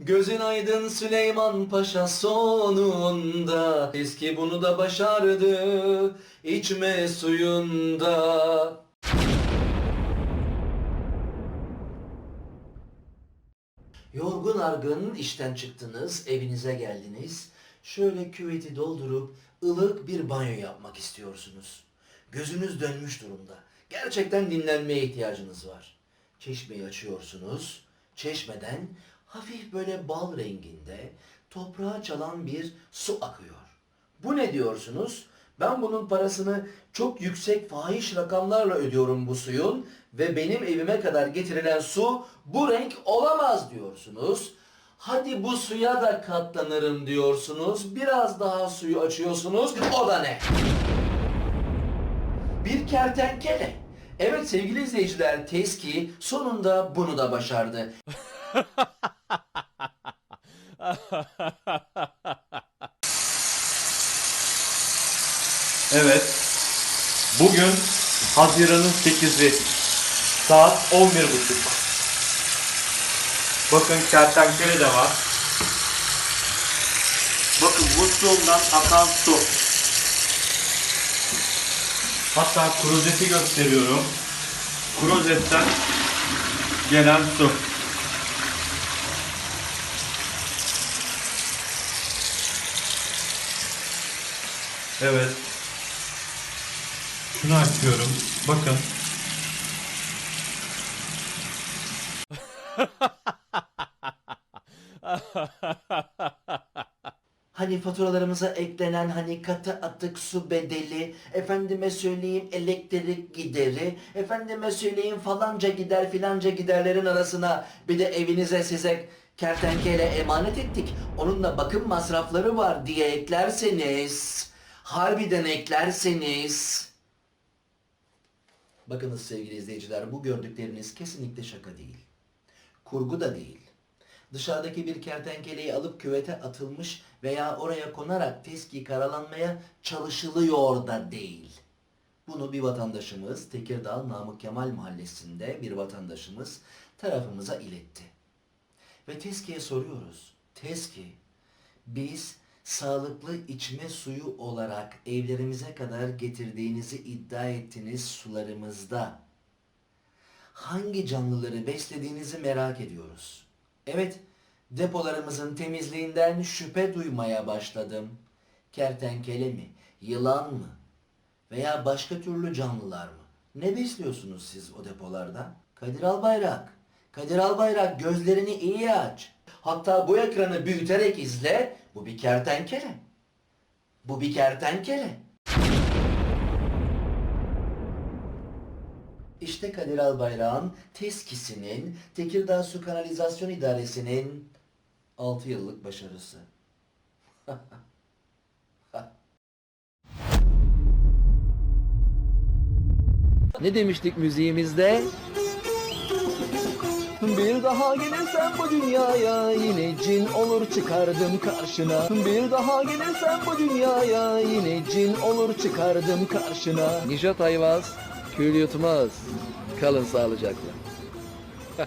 Gözün aydın Süleyman Paşa sonunda Eski bunu da başardı içme suyunda Yorgun argın işten çıktınız, evinize geldiniz. Şöyle küveti doldurup ılık bir banyo yapmak istiyorsunuz. Gözünüz dönmüş durumda. Gerçekten dinlenmeye ihtiyacınız var. Çeşmeyi açıyorsunuz. Çeşmeden hafif böyle bal renginde toprağa çalan bir su akıyor. Bu ne diyorsunuz? Ben bunun parasını çok yüksek fahiş rakamlarla ödüyorum bu suyun ve benim evime kadar getirilen su bu renk olamaz diyorsunuz. Hadi bu suya da katlanırım diyorsunuz. Biraz daha suyu açıyorsunuz. O da ne? Bir kertenkele. Evet sevgili izleyiciler Teski sonunda bunu da başardı. Evet. Bugün Haziran'ın 8'i. Saat 11.30. Bakın kertenkele de var. Bakın musluğumdan akan su. Hatta klozeti gösteriyorum. Klozetten gelen su. Evet. Şunu açıyorum. Bakın. Hani faturalarımıza eklenen hani katı atık su bedeli, efendime söyleyeyim elektrik gideri, efendime söyleyeyim falanca gider filanca giderlerin arasına bir de evinize size kertenkele emanet ettik. Onun da bakım masrafları var diye eklerseniz, harbiden eklerseniz. Bakınız sevgili izleyiciler bu gördükleriniz kesinlikle şaka değil. Kurgu da değil. Dışarıdaki bir kertenkeleyi alıp küvete atılmış veya oraya konarak teski karalanmaya çalışılıyor da değil. Bunu bir vatandaşımız Tekirdağ Namık Kemal Mahallesi'nde bir vatandaşımız tarafımıza iletti. Ve TESKİ'ye soruyoruz. TESKİ, biz sağlıklı içme suyu olarak evlerimize kadar getirdiğinizi iddia ettiğiniz sularımızda hangi canlıları beslediğinizi merak ediyoruz. Evet, depolarımızın temizliğinden şüphe duymaya başladım. Kertenkele mi, yılan mı veya başka türlü canlılar mı? Ne besliyorsunuz siz o depolarda? Kadir Albayrak, Kadir Albayrak gözlerini iyi aç. Hatta bu ekranı büyüterek izle. Bu bir kertenkele. Bu bir kertenkele. İşte Kadir Albayrak'ın teskisinin Tekirdağ Su Kanalizasyon İdaresi'nin 6 yıllık başarısı. ne demiştik müziğimizde? Bir daha gelirsen bu dünyaya yine cin olur çıkardım karşına Bir daha gelirsen bu dünyaya yine cin olur çıkardım karşına Nijat Ayvaz, kül yutmaz. Kalın sağlıcakla.